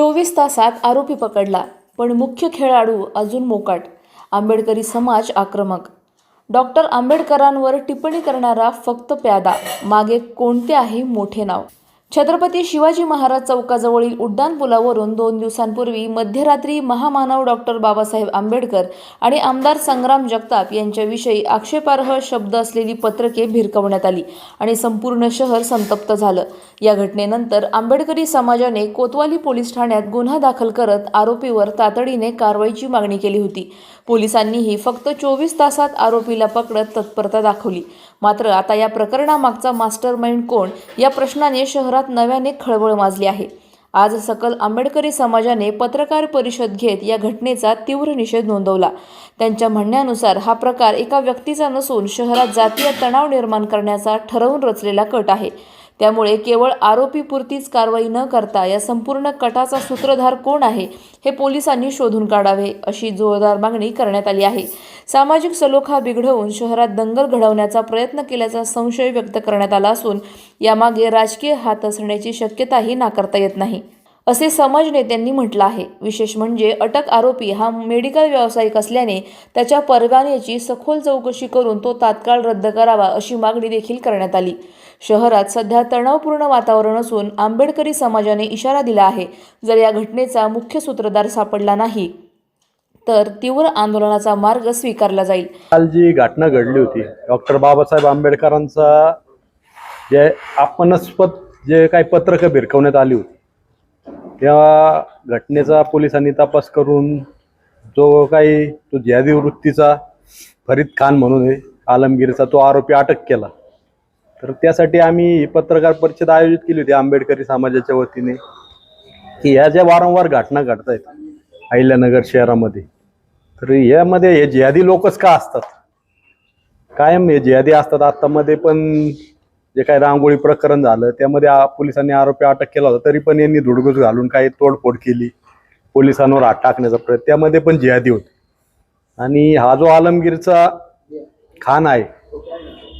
चोवीस तासात आरोपी पकडला पण मुख्य खेळाडू अजून मोकाट. आंबेडकरी समाज आक्रमक. डॉक्टर आंबेडकरांवर टिप्पणी करणारा फक्त प्यादा मागे कोणते आहे मोठे नाव. छत्रपती शिवाजी महाराज चौकाजवळील उड्डाण पुलावरून दोन दिवसांपूर्वी मध्यरात्री महामानव डॉक्टर बाबासाहेब आंबेडकर आणि आमदार संग्राम जगताप यांच्याविषयी आक्षेपार्ह शब्द असलेली पत्रके भिरकवण्यात आली आणि संपूर्ण शहर संतप्त झालं. या घटनेनंतर आंबेडकरी समाजाने कोतवाली पोलीस ठाण्यात गुन्हा दाखल करत आरोपीवर तातडीने कारवाईची मागणी केली होती. पोलिसांनीही फक्त चोवीस तासात आरोपीला पकडत तत्परता दाखवली. मात्र आता या प्रकरणामागचा मास्टर माइंड कोण या प्रश्नाने शहरात नव्याने खळबळ माजली आहे. आज सकल आंबेडकरी समाजाने पत्रकार परिषद घेत या घटनेचा तीव्र निषेध नोंदवला. त्यांच्या म्हणण्यानुसार हा प्रकार एका व्यक्तीचा नसून शहरात जातीय तणाव निर्माण करण्याचा ठरवून रचलेला कट आहे. त्यामुळे केवळ आरोपीपुरतीच कारवाई न करता या संपूर्ण कटाचा सूत्रधार कोण आहे हे पोलिसांनी शोधून काढावे अशी जोरदार मागणी करण्यात आली आहे. सामाजिक सलोखा बिघडवून शहरात दंगल घडवण्याचा प्रयत्न केल्याचा संशय व्यक्त करण्यात आला असून यामागे राजकीय हात असण्याची शक्यताही नाकारता येत नाही. असे समाज नेत्यांनी म्हटलं आहे. विशेष म्हणजे अटक आरोपी हा मेडिकल व्यावसायिक असल्याने त्याच्या परवान्याची सखोल चौकशी करून तो तात्काळ रद्द करावा अशी मागणी देखील करण्यात आली. शहरात सध्या तणावपूर्ण वातावरण असून आंबेडकरी समाजाने इशारा दिला आहे जर या घटनेचा मुख्य सूत्रधार सापडला नाही तर तीव्र आंदोलनाचा मार्ग स्वीकारला जाईल. काल जी घटना घडली होती डॉक्टर बाबासाहेब आंबेडकरांचा जे आपणस्पद जे काही पत्रकं भिरकवण्यात आली होती त्या घटनेचा पोलिसांनी तपास करून जो काही तो जिहादी वृत्तीचा फरीद खान म्हणून आहे आलमगीरचा तो आरोपी अटक केला. तर त्यासाठी आम्ही पत्रकार परिषद आयोजित केली होती आंबेडकरी समाजाच्या वतीने. की ह्या ज्या वारंवार घटना घडत आहेत अहिल्यानगर शहरामध्ये तर यामध्ये हे जिहादी लोकच का असतात? कायम हे जिहादी असतात. आत्तामध्ये पण जे काही रांगोळी प्रकरण झालं त्यामध्ये पोलिसांनी आरोपी अटक केला होता तरी पण यांनी धुडगुस घालून काही तोडफोड केली. पोलिसांवर हात टाकण्याचा प्रयत्न त्यामध्ये पण जिहादी होते. आणि हा जो आलमगीरचा खान आहे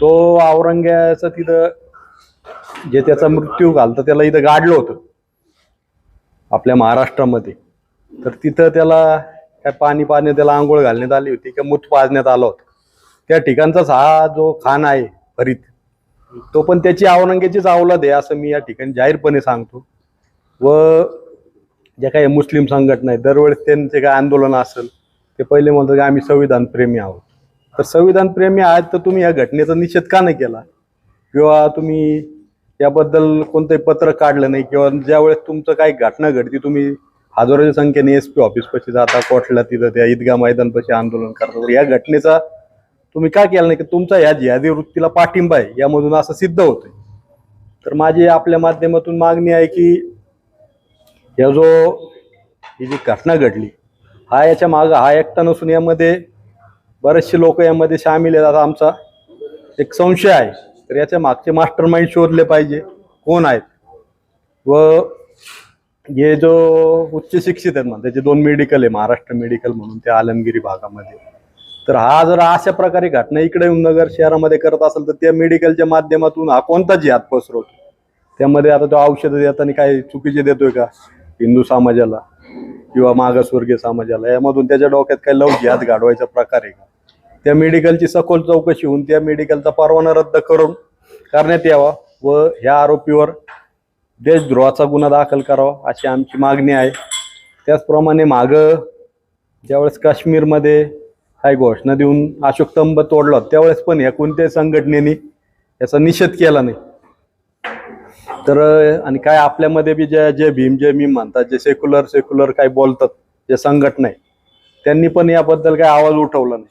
तो औरंग्याचं तिथं जे त्याचा मृत्यू घालतं त्याला इथं गाडलं होतं आपल्या महाराष्ट्रामध्ये. तर तिथं त्याला काय पाणी पाणी त्याला आंघोळ घालण्यात आली होती किंवा मूत पाजण्यात आलं होतं. त्या ठिकाणचाच हा जो खान आहे फरीद तो पण त्याची औरंग्याचीच अवलाद आहे असं मी या ठिकाणी जाहीरपणे सांगतो. व ज्या काही मुस्लिम संघटना आहेत दरवेळेस त्यांचे काय आंदोलन असेल ते पहिले म्हणतात की आम्ही संविधान प्रेमी आहोत. तर संविधान प्रेमी आहात तर तुम्ही या घटनेचा निषेध का नाही केला? किंवा तुम्ही याबद्दल कोणतंही पत्र काढलं नाही किंवा ज्यावेळेस तुमचं काही घटना घडती तुम्ही हजारोच्या संख्येने एस पी ऑफिसपाशी जाता कोर्टला तिथं त्या ईदगा मैदानपाशी आंदोलन करता तर या घटनेचा तुम्ही का केलं नाही की तुमचा या जिहादी वृत्तीला पाठिंबा आहे? यामधून असं सिद्ध होतंय. तर माझी आपल्या माध्यमातून मागणी आहे की या जो ही जी घटना घडली हा याच्या मागं हा एकटा नसून यामध्ये बरेचसे लोक यामध्ये सामील आहेत. आता आमचा एक संशय आहे. तर याच्या मागचे मास्टर माइंड शोधले पाहिजे. कोण आहेत? व हे जो उच्च शिक्षित आहेत म्हणतात त्याचे दोन मेडिकल आहे महाराष्ट्र मेडिकल म्हणून त्या आलमगिरी भागामध्ये. तर हा जर अशा प्रकारे घटना इकडे येऊन नगर शहरामध्ये करत असेल तर त्या मेडिकलच्या माध्यमातून हा कोणता जिहाद पसरवतो त्यामध्ये आता तो औषधं देताना काय चुकीचे देतोय का? हिंदू समाजाला किंवा मागासवर्गीय समाजाला. यामधून त्याच्या डोक्यात काही लव जिहाद गाडवायचा प्रकार आहे का? त्या मेडिकलची सखोल चौकशी होऊन त्या मेडिकलचा परवाना रद्द करून करण्यात यावा व ह्या आरोपीवर देशद्रोहाचा गुन्हा दाखल करावा अशी आमची मागणी आहे. त्याचप्रमाणे मागं ज्यावेळेस काश्मीरमध्ये काही घोषणा देऊन अशोक स्तंभ तोडला. त्यावेळेस पण या कोणत्याही संघटनेने याचा निषेध केला नाही. तर आणि काय आपल्यामध्ये बी जे जे भीम जे मी म्हणतात जे सेक्युलर सेक्युलर काय बोलतात जे संघटना आहे त्यांनी पण याबद्दल काय आवाज उठवला नाही.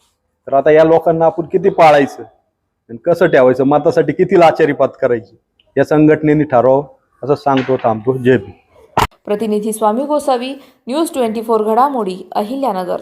तर आता या लोकांना आपण किती पाळायचं? आणि कसं ठेवायचं? मतासाठी किती लाचारीपात करायची? या संघटनेने ठरवावं असं सांगतो थांबतो. जय भीम. प्रतिनिधी Swami Gosavi news twenty four घडामोडी अहिल्यानगर.